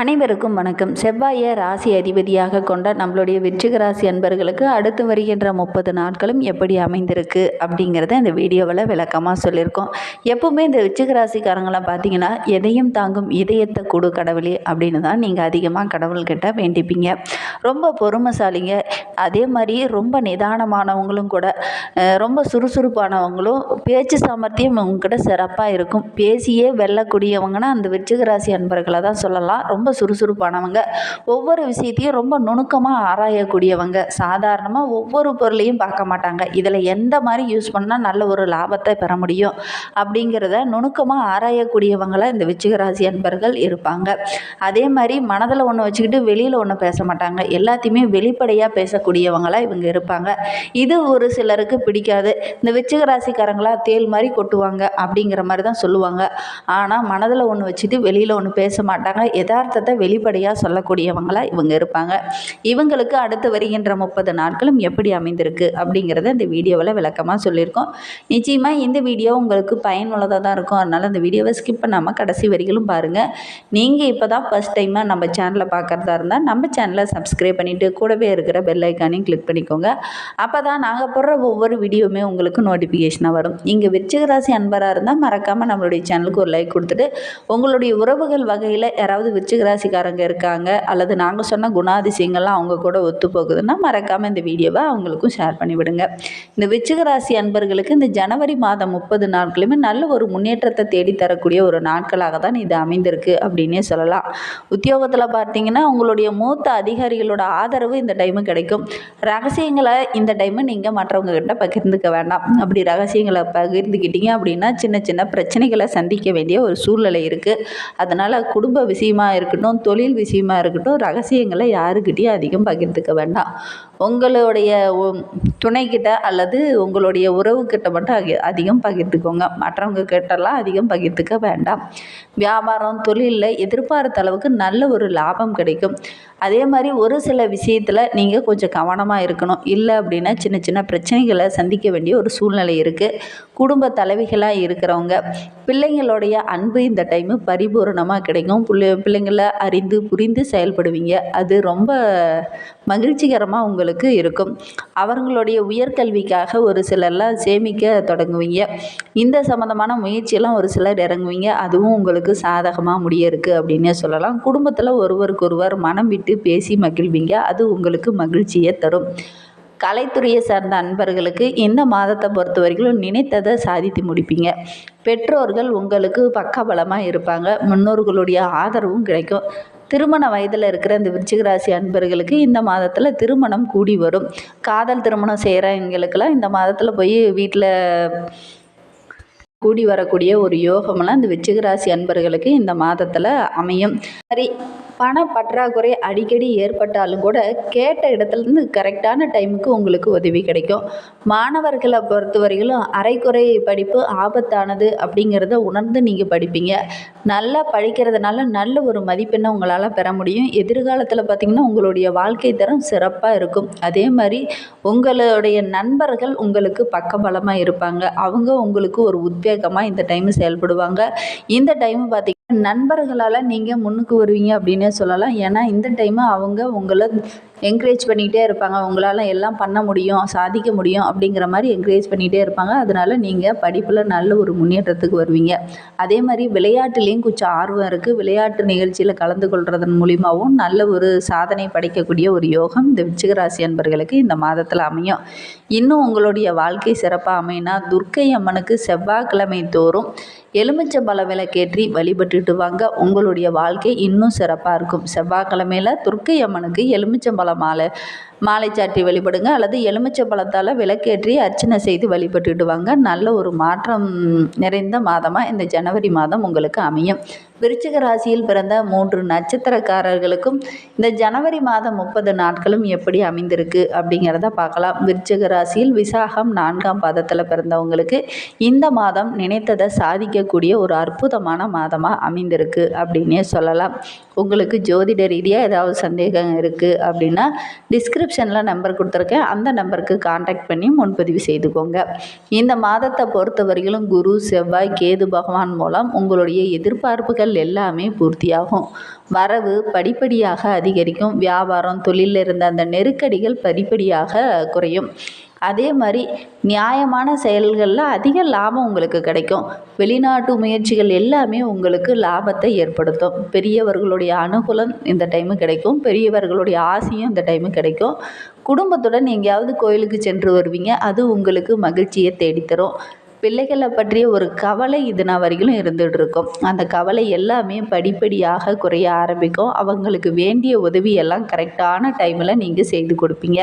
அனைவருக்கும் வணக்கம். செவ்வாயை ராசி அதிபதியாக கொண்ட நம்மளுடைய விருச்சிக ராசி அன்பர்களுக்கு அடுத்து வருகின்ற முப்பது நாட்களும் எப்படி அமைந்திருக்கு அப்படிங்கிறத இந்த வீடியோவில் விளக்கமாக சொல்லியிருக்கோம். எப்பவுமே இந்த விருச்சிக ராசிக்காரங்களாம் பார்த்தீங்கன்னா எதையும் தாங்கும் இதயத்தை கொடு கடவுளே அப்படின்னு தான் நீங்கள் அதிகமாக கடவுள்கிட்ட வேண்டிப்பீங்க. ரொம்ப பொறுமைசாலிங்க. அதே மாதிரி ரொம்ப நிதானமானவங்களும் கூட ரொம்ப சுறுசுறுப்பானவங்களும் பேச்சு சாமர்த்தியம் உங்ககிட்ட சிறப்பாக இருக்கும். பேசியே வெல்லக்கூடியவங்கன்னா அந்த விருச்சிக ராசி அன்பர்களை தான் சொல்லலாம். ரொம்ப சுறுசுறுப்பானவங்க. ஒவ்வொரு விஷயத்தையும் ரொம்ப நுணுக்கமாக ஆராயக்கூடியவங்க. சாதாரணமாக ஒவ்வொரு பொருளையும் பார்க்க மாட்டாங்க. இதில் எந்த மாதிரி யூஸ் பண்ணால் நல்ல ஒரு லாபத்தை பெற முடியும் அப்படிங்கிறத நுணுக்கமாக ஆராயக்கூடியவங்களை இந்த விச்சிகராசி அன்பர்கள் இருப்பாங்க. அதே மாதிரி மனதில் ஒன்று வச்சுக்கிட்டு வெளியில் ஒன்று பேச மாட்டாங்க. எல்லாத்தையுமே வெளிப்படையாக பேசக்கூடிய கூடியவங்களாக இவங்க இருப்பாங்க. இது ஒரு சிலருக்கு பிடிக்காது. இந்த விச்சிக ராசிக்காரங்களாக தேல் மாதிரி கொட்டுவாங்க அப்படிங்கிற மாதிரி தான் சொல்லுவாங்க. ஆனால் மனதில் ஒன்று வச்சுட்டு வெளியில் ஒன்று பேச மாட்டாங்க. யதார்த்தத்தை வெளிப்படையாக சொல்லக்கூடியவங்களாக இவங்க இருப்பாங்க. இவங்களுக்கு அடுத்து வருகின்ற முப்பது நாட்களும் எப்படி அமைந்திருக்கு அப்படிங்கிறத இந்த வீடியோவில் விளக்கமாக சொல்லியிருக்கோம். நிச்சயமாக இந்த வீடியோ உங்களுக்கு பயனுள்ளதாக தான் இருக்கும். அதனால் இந்த வீடியோவை ஸ்கிப் பண்ணாமல் கடைசி வரிகளும் பாருங்கள் நீங்கள் இப்போ தான் ஃபஸ்ட் டைமாக நம்ம சேனலை பார்க்குறதா இருந்தால் நம்ம சேனலை சப்ஸ்கிரைப் பண்ணிவிட்டு கூடவே இருக்கிற பெல்லை ஐக்கானையும் கிளிக் பண்ணிக்கோங்க. அப்போ தான் நாங்கள் போடுற ஒவ்வொரு வீடியோவுமே உங்களுக்கு நோட்டிஃபிகேஷனாக வரும். நீங்கள் விருச்சிக ராசி அன்பராக இருந்தால் மறக்காமல் நம்மளுடைய சேனலுக்கு ஒரு லைக் கொடுத்துட்டு உங்களுடைய உறவுகள் வகையில் யாராவது விருச்சிக ராசிக்காரங்க இருக்காங்க அல்லது நாங்கள் சொன்ன குணாதிசயங்கள்லாம் அவங்க கூட ஒத்து போகுதுன்னா மறக்காமல் இந்த வீடியோவை அவங்களுக்கும் ஷேர் பண்ணிவிடுங்க. இந்த விருச்சிக ராசி அன்பர்களுக்கு இந்த ஜனவரி மாதம் முப்பது நாட்களுமே நல்ல ஒரு முன்னேற்றத்தை தேடி தரக்கூடிய ஒரு நாட்களாக தான் இது அமைந்திருக்கு அப்படின்னே சொல்லலாம். உத்தியோகத்தில் பார்த்தீங்கன்னா உங்களுடைய மூத்த அதிகாரிகளோட ஆதரவு இந்த டைமு கிடைக்கும். ரகசியங்களை இந்த டைமு நீங்கள் மற்றவங்ககிட்ட பகிர்ந்துக்க வேண்டாம். அப்படி ரகசியங்களை பகிர்ந்துக்கிட்டீங்க அப்படின்னா சின்ன சின்ன பிரச்சனைகளை சந்திக்க வேண்டிய ஒரு சூழ்நிலை இருக்குது அதனால் குடும்ப விஷயமா இருக்கட்டும் தொழில் விஷயமா இருக்கட்டும் ரகசியங்களை யாருக்கிட்டேயும் அதிகம் பகிர்ந்துக்க வேண்டாம். உங்களுடைய துணைக்கிட்ட அல்லது உங்களுடைய உறவுக்கிட்ட மட்டும் அதி அதிகம் பகிர்ந்துக்கோங்க. மற்றவங்க கிட்டலாம் அதிகம் பகிர்ந்துக்க வேண்டாம். வியாபாரம் தொழிலில் எதிர்பார்த்த அளவுக்கு நல்ல ஒரு லாபம் கிடைக்கும். அதே மாதிரி ஒரு சில விஷயத்தில் நீங்கள் கொஞ்சம் கவனமாக இருக்கணும். இல்லை அப்படின்னா சின்ன சின்ன பிரச்சனைகளை சந்திக்க வேண்டிய ஒரு சூழ்நிலை இருக்குது குடும்ப தலைவிகளாக இருக்கிறவங்க பிள்ளைங்களுடைய அன்பு இந்த டைமு பரிபூரணமாக கிடைக்கும். பிள்ளை பிள்ளைங்களை அறிந்து புரிந்து செயல்படுவீங்க. அது ரொம்ப மகிழ்ச்சிகரமாக உங்களுக்கு இருக்கும். அவர்களுடைய உயர்கல்விக்காக ஒரு சிலர்லாம் சேமிக்க தொடங்குவீங்க. இந்த சம்மந்தமான முயற்சியெல்லாம் ஒரு சிலர் இறங்குவீங்க. அதுவும் உங்களுக்கு சாதகமாக முடிய இருக்குது அப்படின்னே சொல்லலாம். குடும்பத்தில் ஒருவருக்கொருவர் மனம் விட்டு பேசி மகிழ்வீங்க. அது உங்களுக்கு மகிழ்ச்சியை தரும். கலைத்துறையை சார்ந்த அன்பர்களுக்கு இந்த மாதத்தை பொறுத்த வரைக்கும் நினைத்ததை சாதித்து முடிப்பீங்க. பெற்றோர்கள் உங்களுக்கு பக்கபலமாக இருப்பாங்க. முன்னோர்களுடைய ஆதரவும் கிடைக்கும். திருமண வயதில் இருக்கிற இந்த விருச்சிகராசி அன்பர்களுக்கு இந்த மாதத்தில் திருமணம் கூடி வரும். காதல் திருமணம் செய்கிறவங்களுக்கெல்லாம் இந்த மாதத்தில் போய் வீட்டில் கூடி வரக்கூடிய ஒரு யோகமெல்லாம் இந்த விச்சிகராசி அன்பர்களுக்கு இந்த மாதத்தில் அமையும். சரி பண பற்றாக்குறை அடிக்கடி ஏற்பட்டாலும் கூட கேட்ட இடத்துலேருந்து கரெக்டான டைமுக்கு உங்களுக்கு உதவி கிடைக்கும். மாணவர்களை பொறுத்த வரையிலும் அரைக்குறை படிப்பு ஆபத்தானது அப்படிங்கிறத உணர்ந்து நீங்கள் படிப்பீங்க. நல்லா படிக்கிறதுனால நல்ல ஒரு மதிப்பெண்ணை உங்களால் பெற முடியும். எதிர்காலத்தில் பார்த்திங்கன்னா உங்களுடைய வாழ்க்கை தரம் சிறப்பாக இருக்கும். அதே மாதிரி உங்களுடைய நண்பர்கள் உங்களுக்கு பக்கபலமாக இருப்பாங்க. அவங்க உங்களுக்கு ஒரு உத்வேகமாக இந்த டைம் செயல்படுவாங்க. இந்த டைம் பார்த்திங்கன்னா நண்பர்களால் நீங்கள் முன்னுக்கு வருவீங்க அப்படின்னே சொல்லலாம். ஏன்னா இந்த டைமு அவங்க உங்களை என்கரேஜ் பண்ணிக்கிட்டே இருப்பாங்க. உங்களால் எல்லாம் பண்ண முடியும் சாதிக்க முடியும் அப்படிங்கிற மாதிரி என்கரேஜ் பண்ணிகிட்டே இருப்பாங்க. அதனால் நீங்கள் படிப்பில் நல்ல ஒரு முன்னேற்றத்துக்கு வருவீங்க. அதே மாதிரி விளையாட்டுலேயும் கொஞ்சம் ஆர்வம் இருக்குது விளையாட்டு நிகழ்ச்சியில் கலந்து கொள்வதன் மூலிமாவும் நல்ல ஒரு சாதனை படைக்கக்கூடிய ஒரு யோகம் இந்த விருச்சிக ராசி அன்பர்களுக்கு இந்த மாதத்தில் அமையும். இன்னும் உங்களுடைய வாழ்க்கை சிறப்பாக அமையினா துர்க்கை அம்மனுக்கு செவ்வாய்க்கிழமை தோறும் எலுமிச்சம்பழ விளக்கேற்றி வழிபட்டுட்டு வாங்க. உங்களுடைய வாழ்க்கை இன்னும் சிறப்பாக இருக்கும். செவ்வாய்க்கிழமையில் துர்க்கை அம்மனுக்கு எலுமிச்சம்பழம் மாலை மாலை சாற்றி வழிபடுங்க அல்லது எலுமிச்சம்பழத்தால் விளக்கேற்றி அர்ச்சனை செய்து வழிபட்டுட்டு வாங்க நல்ல ஒரு மாற்றம் நிறைந்த மாதமாக இந்த ஜனவரி மாதம் உங்களுக்கு அமையும். விருச்சிக ராசியில் பிறந்த மூன்று நட்சத்திரக்காரர்களுக்கும் இந்த ஜனவரி மாதம் முப்பது நாட்களும் எப்படி அமைந்திருக்கு அப்படிங்கிறத பார்க்கலாம். விருச்சிக ராசியில் விசாகம் நான்காம் பாதத்தில் பிறந்தவங்களுக்கு இந்த மாதம் நினைத்ததை சாதிக்கக்கூடிய ஒரு அற்புதமான மாதமாக அமைந்திருக்கு அப்படின்னே சொல்லலாம். உங்களுக்கு ஜோதிட ரீதியாக ஏதாவது சந்தேகம் இருக்குது அப்படின்னா டிஸ்கிரிப்ஷன் டிஸ்கிரிப்ஷனில் நம்பர் கொடுத்துருக்கேன். அந்த நம்பருக்கு காண்டாக்ட் பண்ணி முன்பதிவு செய்துக்கோங்க. இந்த மாதத்தை பொறுத்தவரையிலும் குரு செவ்வாய் கேது பகவான் மூலம் உங்களுடைய எதிர்பார்ப்புகள் எல்லாமே பூர்த்தியாகும். வரவு படிப்படியாக அதிகரிக்கும். வியாபாரம் தொழிலில் இருந்த அந்த நெருக்கடிகள் படிப்படியாக குறையும். அதே மாதிரி நியாயமான செயல்களில் அதிக லாபம் உங்களுக்கு கிடைக்கும். வெளிநாட்டு முயற்சிகள் எல்லாமே உங்களுக்கு லாபத்தை ஏற்படுத்தும். பெரியவர்களுடைய அனுகூலம் இந்த டைமு கிடைக்கும். பெரியவர்களுடைய ஆசையும் இந்த டைமு கிடைக்கும். குடும்பத்துடன் எங்கேயாவது கோயிலுக்கு சென்று வருவீங்க. அது உங்களுக்கு மகிழ்ச்சியை தேடித்தரும். பிள்ளைகளை பற்றிய ஒரு கவலை இது நான் வரைக்கும் இருந்துகிட்டு இருக்கும். அந்த கவலை எல்லாமே படிப்படியாக குறைய ஆரம்பிக்கும். அவங்களுக்கு வேண்டிய உதவி எல்லாம் கரெக்டான டைமில் நீங்கள் செய்து கொடுப்பீங்க.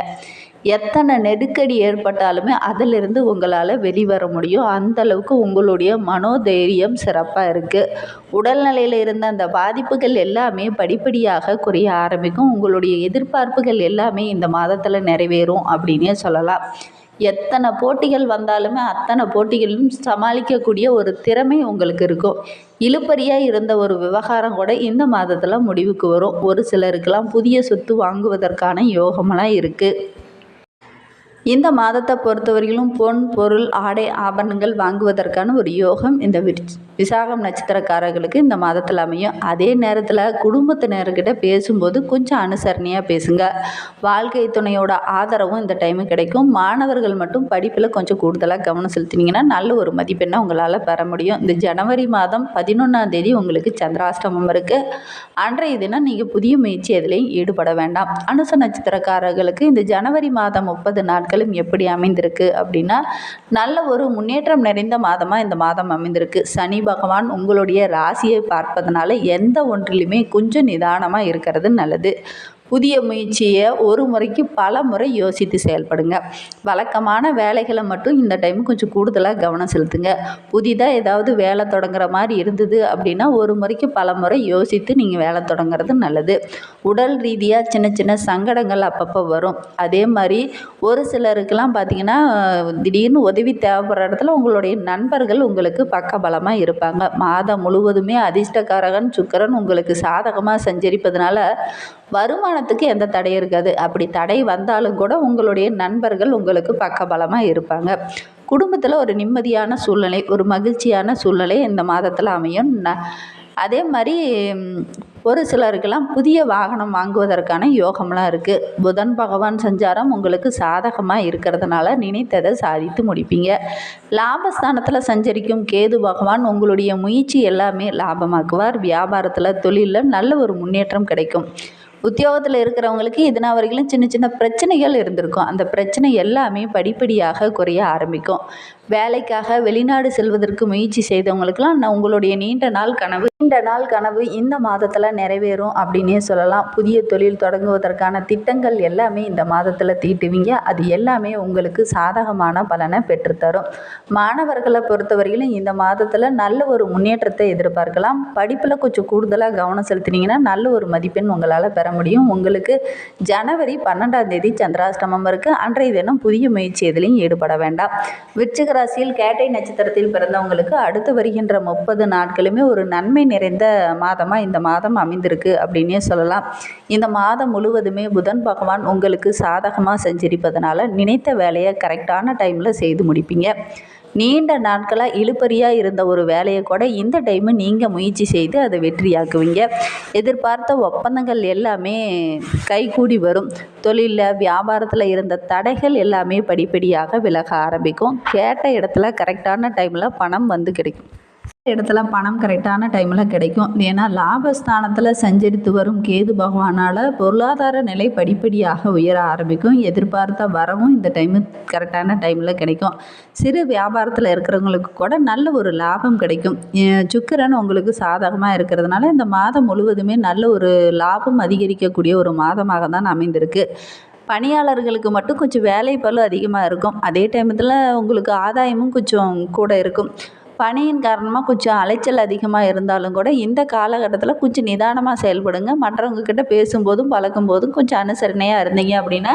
எத்தனை நெருக்கடி ஏற்பட்டாலுமே அதிலிருந்து உங்களால் வெளிவர முடியும். அந்தளவுக்கு உங்களுடைய மனோதைரியம் சிறப்பாக இருக்குது உடல்நிலையில் இருந்த அந்த பாதிப்புகள் எல்லாமே படிப்படியாக குறைய ஆரம்பிக்கும். உங்களுடைய எதிர்பார்ப்புகள் எல்லாமே இந்த மாதத்தில் நிறைவேறும் அப்படின்னே சொல்லலாம். எத்தனை போட்டிகள் வந்தாலுமே அத்தனை போட்டிகளிலும் சமாளிக்கக்கூடிய ஒரு திறமை உங்களுக்கு இருக்கும். இழுப்பறியாக இருந்த ஒரு விவகாரம் கூட இந்த மாதத்தில் முடிவுக்கு வரும். ஒரு சிலருக்கெல்லாம் புதிய சொத்து வாங்குவதற்கான யோகமெல்லாம் இருக்குது இந்த மாதத்தை பொறுத்தவரையிலும் பொன் பொருள் ஆடை ஆபரணங்கள் வாங்குவதற்கான ஒரு யோகம் இந்த விசாகம் நட்சத்திரக்காரர்களுக்கு இந்த மாதத்தில் அமையும். அதே நேரத்தில் குடும்பத்தினர்கிட்ட பேசும்போது கொஞ்சம் அனுசரணையாக பேசுங்க. வாழ்க்கை துணையோட ஆதரவும் இந்த டைமு கிடைக்கும். மாணவர்கள் மட்டும் படிப்பில் கொஞ்சம் கூடுதலாக கவனம் செலுத்தினீங்கன்னா நல்ல ஒரு மதிப்பெண்ணை உங்களால் பெற முடியும். இந்த ஜனவரி மாதம் பதினொன்றாம் தேதி உங்களுக்கு சந்திராஷ்டமம் இருக்குது அன்றைய தினம் நீங்கள் புதிய முயற்சி எதுலேயும் ஈடுபட வேண்டாம். அனுச நட்சத்திரக்காரர்களுக்கு இந்த ஜனவரி மாதம் முப்பது நாட்கள் நாட்களும் எப்படி அமைந்திருக்கு அப்படின்னா நல்ல ஒரு முன்னேற்றம் நிறைந்த மாதமாக இந்த மாதம் அமைந்திருக்கு. சனி பகவான் உங்களுடைய ராசியை பார்ப்பதனால எந்த ஒன்றிலுமே கொஞ்சம் நிதானமாக இருக்கிறது நல்லது. புதிய முயற்சியை ஒரு முறைக்கு பல முறை யோசித்து செயல்படுங்க. வழக்கமான வேலைகளை மட்டும் இந்த டைம் கொஞ்சம் கூடுதலாக கவனம் செலுத்துங்க. புதிதாக ஏதாவது வேலை தொடங்குற மாதிரி இருந்தது அப்படின்னா ஒரு முறைக்கு பல முறை யோசித்து நீங்கள் வேலை தொடங்குறது நல்லது. உடல் ரீதியாக சின்ன சின்ன சங்கடங்கள் அப்பப்போ வரும். அதே மாதிரி ஒரு சிலருக்கெல்லாம் பார்த்திங்கன்னா திடீர்னு உதவி தேவைப்படுற இடத்துல உங்களுடைய நண்பர்கள் உங்களுக்கு பக்கபலமாக இருப்பாங்க. மாதம் முழுவதுமே அதிர்ஷ்டக்காரகன் சுக்கரன் உங்களுக்கு சாதகமாக சஞ்சரிப்பதனால வருமானத்துக்கு எந்த தடையும் இருக்காது. அப்படி தடை வந்தாலும் கூட உங்களுடைய நண்பர்கள் உங்களுக்கு பக்கபலமாக இருப்பாங்க. குடும்பத்தில் ஒரு நிம்மதியான சூழ்நிலை ஒரு மகிழ்ச்சியான சூழ்நிலை இந்த மாதத்தில் அமையும். ந அதே மாதிரி ஒரு சிலருக்கெல்லாம் புதிய வாகனம் வாங்குவதற்கான யோகம்லாம் இருக்குது புதன் பகவான் சஞ்சாரம் உங்களுக்கு சாதகமாக இருக்கிறதுனால நினைத்ததை சாதித்து முடிப்பீங்க. லாபஸ்தானத்தில் சஞ்சரிக்கும் கேது பகவான் உங்களுடைய முயற்சி எல்லாமே லாபமாக்குவார். வியாபாரத்தில் தொழிலில் நல்ல ஒரு முன்னேற்றம் கிடைக்கும். உத்தியோகத்தில் இருக்கிறவங்களுக்கு இதனால் வரைக்கும் சின்ன சின்ன பிரச்சனைகள் இருந்திருக்கும். அந்த பிரச்சனை எல்லாமே படிப்படியாக குறைய ஆரம்பிக்கும். வேலைக்காக வெளிநாடு செல்வதற்கு முயற்சி செய்தவங்களுக்கெல்லாம் நான் உங்களுடைய நீண்ட நாள் கனவு நீண்ட நாள் கனவு இந்த மாதத்தில் நிறைவேறும் அப்படின்னே சொல்லலாம். புதிய தொழில் தொடங்குவதற்கான திட்டங்கள் எல்லாமே இந்த மாதத்தில் தீட்டுவீங்க. அது எல்லாமே உங்களுக்கு சாதகமான பலனை பெற்றுத்தரும். மாணவர்களை பொறுத்தவரையிலும் இந்த மாதத்தில் நல்ல ஒரு முன்னேற்றத்தை எதிர்பார்க்கலாம். படிப்பில் கொஞ்சம் கூடுதலாக கவனம் செலுத்தினீங்கன்னா நல்ல ஒரு மதிப்பெண் உங்களால் பெற முடியும். உங்களுக்கு ஜனவரி பன்னெண்டாம் தேதி சந்திராஷ்டமம் இருக்குது அன்றைய தினம் புதிய முயற்சி எதுலையும் ஈடுபட வேண்டாம். விருச்சிக ராசியில் கேட்டை நட்சத்திரத்தில் பிறந்தவங்களுக்கு அடுத்து வருகின்ற முப்பது நாட்களுமே ஒரு நன்மை நிறைந்த மாதமாக இந்த மாதம் அமைந்திருக்கு அப்படின்னே சொல்லலாம். இந்த மாதம் முழுவதுமே புதன் பகவான் உங்களுக்கு சாதகமாக செஞ்சிருப்பதனால நினைத்த வேலையை கரெக்டான டைமில் செய்து முடிப்பீங்க. நீண்ட நாட்களாக இழுபறியாக இருந்த ஒரு வேலையை கூட இந்த டைமு நீங்கள் முயற்சி செய்து அதை வெற்றியாக்குவீங்க. எதிர்பார்த்த ஒப்பந்தங்கள் எல்லாமே கைகூடி வரும். தொழிலில் வியாபாரத்தில் இருந்த தடைகள் எல்லாமே படிப்படியாக விலக ஆரம்பிக்கும். கேட்ட இடத்துல கரெக்டான டைமில் பணம் வந்து கிடைக்கும். இடத்துல பணம் கரெக்டான டைமில் கிடைக்கும். ஏன்னா லாபஸ்தானத்தில் சஞ்சரித்து வரும் கேது பகவானால் பொருளாதார நிலை படிப்படியாக உயர ஆரம்பிக்கும். எதிர்பார்த்த வரவும் இந்த டைமு கரெக்டான டைமில் கிடைக்கும். சிறு வியாபாரத்தில் இருக்கிறவங்களுக்கு கூட நல்ல ஒரு லாபம் கிடைக்கும். சுக்கரன் உங்களுக்கு சாதகமாக இருக்கிறதுனால இந்த மாதம் முழுவதுமே நல்ல ஒரு லாபம் அதிகரிக்கக்கூடிய ஒரு மாதமாக தான் அமைந்திருக்கு. பணியாளர்களுக்கு மட்டும் கொஞ்சம் வேலை பளு அதிகமாக இருக்கும். அதே டைமத்தில் உங்களுக்கு ஆதாயமும் கொஞ்சம் கூட இருக்கும். பணியின் காரணமாக கொஞ்சம் அலைச்சல் அதிகமாக இருந்தாலும் கூட இந்த காலகட்டத்தில் கொஞ்சம் நிதானமாக செயல்படுங்க. மற்றவங்கக்கிட்ட பேசும்போதும் பேசும்போதும் பழகும்போதும் கொஞ்சம் அனுசரணையாக இருந்தீங்க அப்படின்னா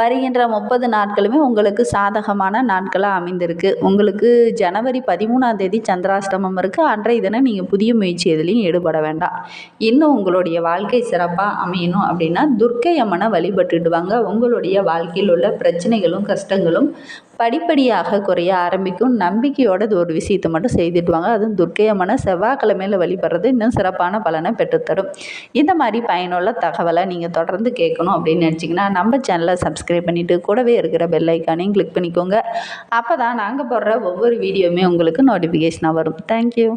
வருகின்ற முப்பது நாட்களுமே உங்களுக்கு சாதகமான நாட்களாக அமைந்திருக்கு. உங்களுக்கு ஜனவரி பதிமூணாம் தேதி சந்திராஷ்டமம் இருக்குது அன்றைய தினம் நீங்கள் புதிய முயற்சி எதுலேயும் ஈடுபட வேண்டாம். இன்னும் உங்களுடைய வாழ்க்கை சிறப்பாக அமையணும் அப்படின்னா துர்க்கை அம்மனை வழிபட்டுடுவாங்க உங்களுடைய வாழ்க்கையில் உள்ள பிரச்சனைகளும் கஷ்டங்களும் படிப்படியாக குறைய ஆரம்பிக்கும். நம்பிக்கையோட ஒரு விஷயத்தை மட்டும் செய்துட்டு வாங்க. அதுவும் துர்க்கை அம்மனை செவ்வாய்க்கிழமையில் வழிபடுறது இன்னும் சிறப்பான பலனை பெற்றுத்தரும். இந்த மாதிரி பயனுள்ள தகவலை நீங்கள் தொடர்ந்து கேட்கணும் அப்படின்னு நினச்சிங்கன்னா நம்ம சேனலை சப்ஸ்கிரைப் பண்ணிவிட்டு கூடவே இருக்கிற பெல் ஐக்கானையும் கிளிக் பண்ணிக்கோங்க. அப்போ தான் நாங்கள் போடுற ஒவ்வொரு வீடியோவுமே உங்களுக்கு நோட்டிஃபிகேஷனாக வரும். தேங்க்யூ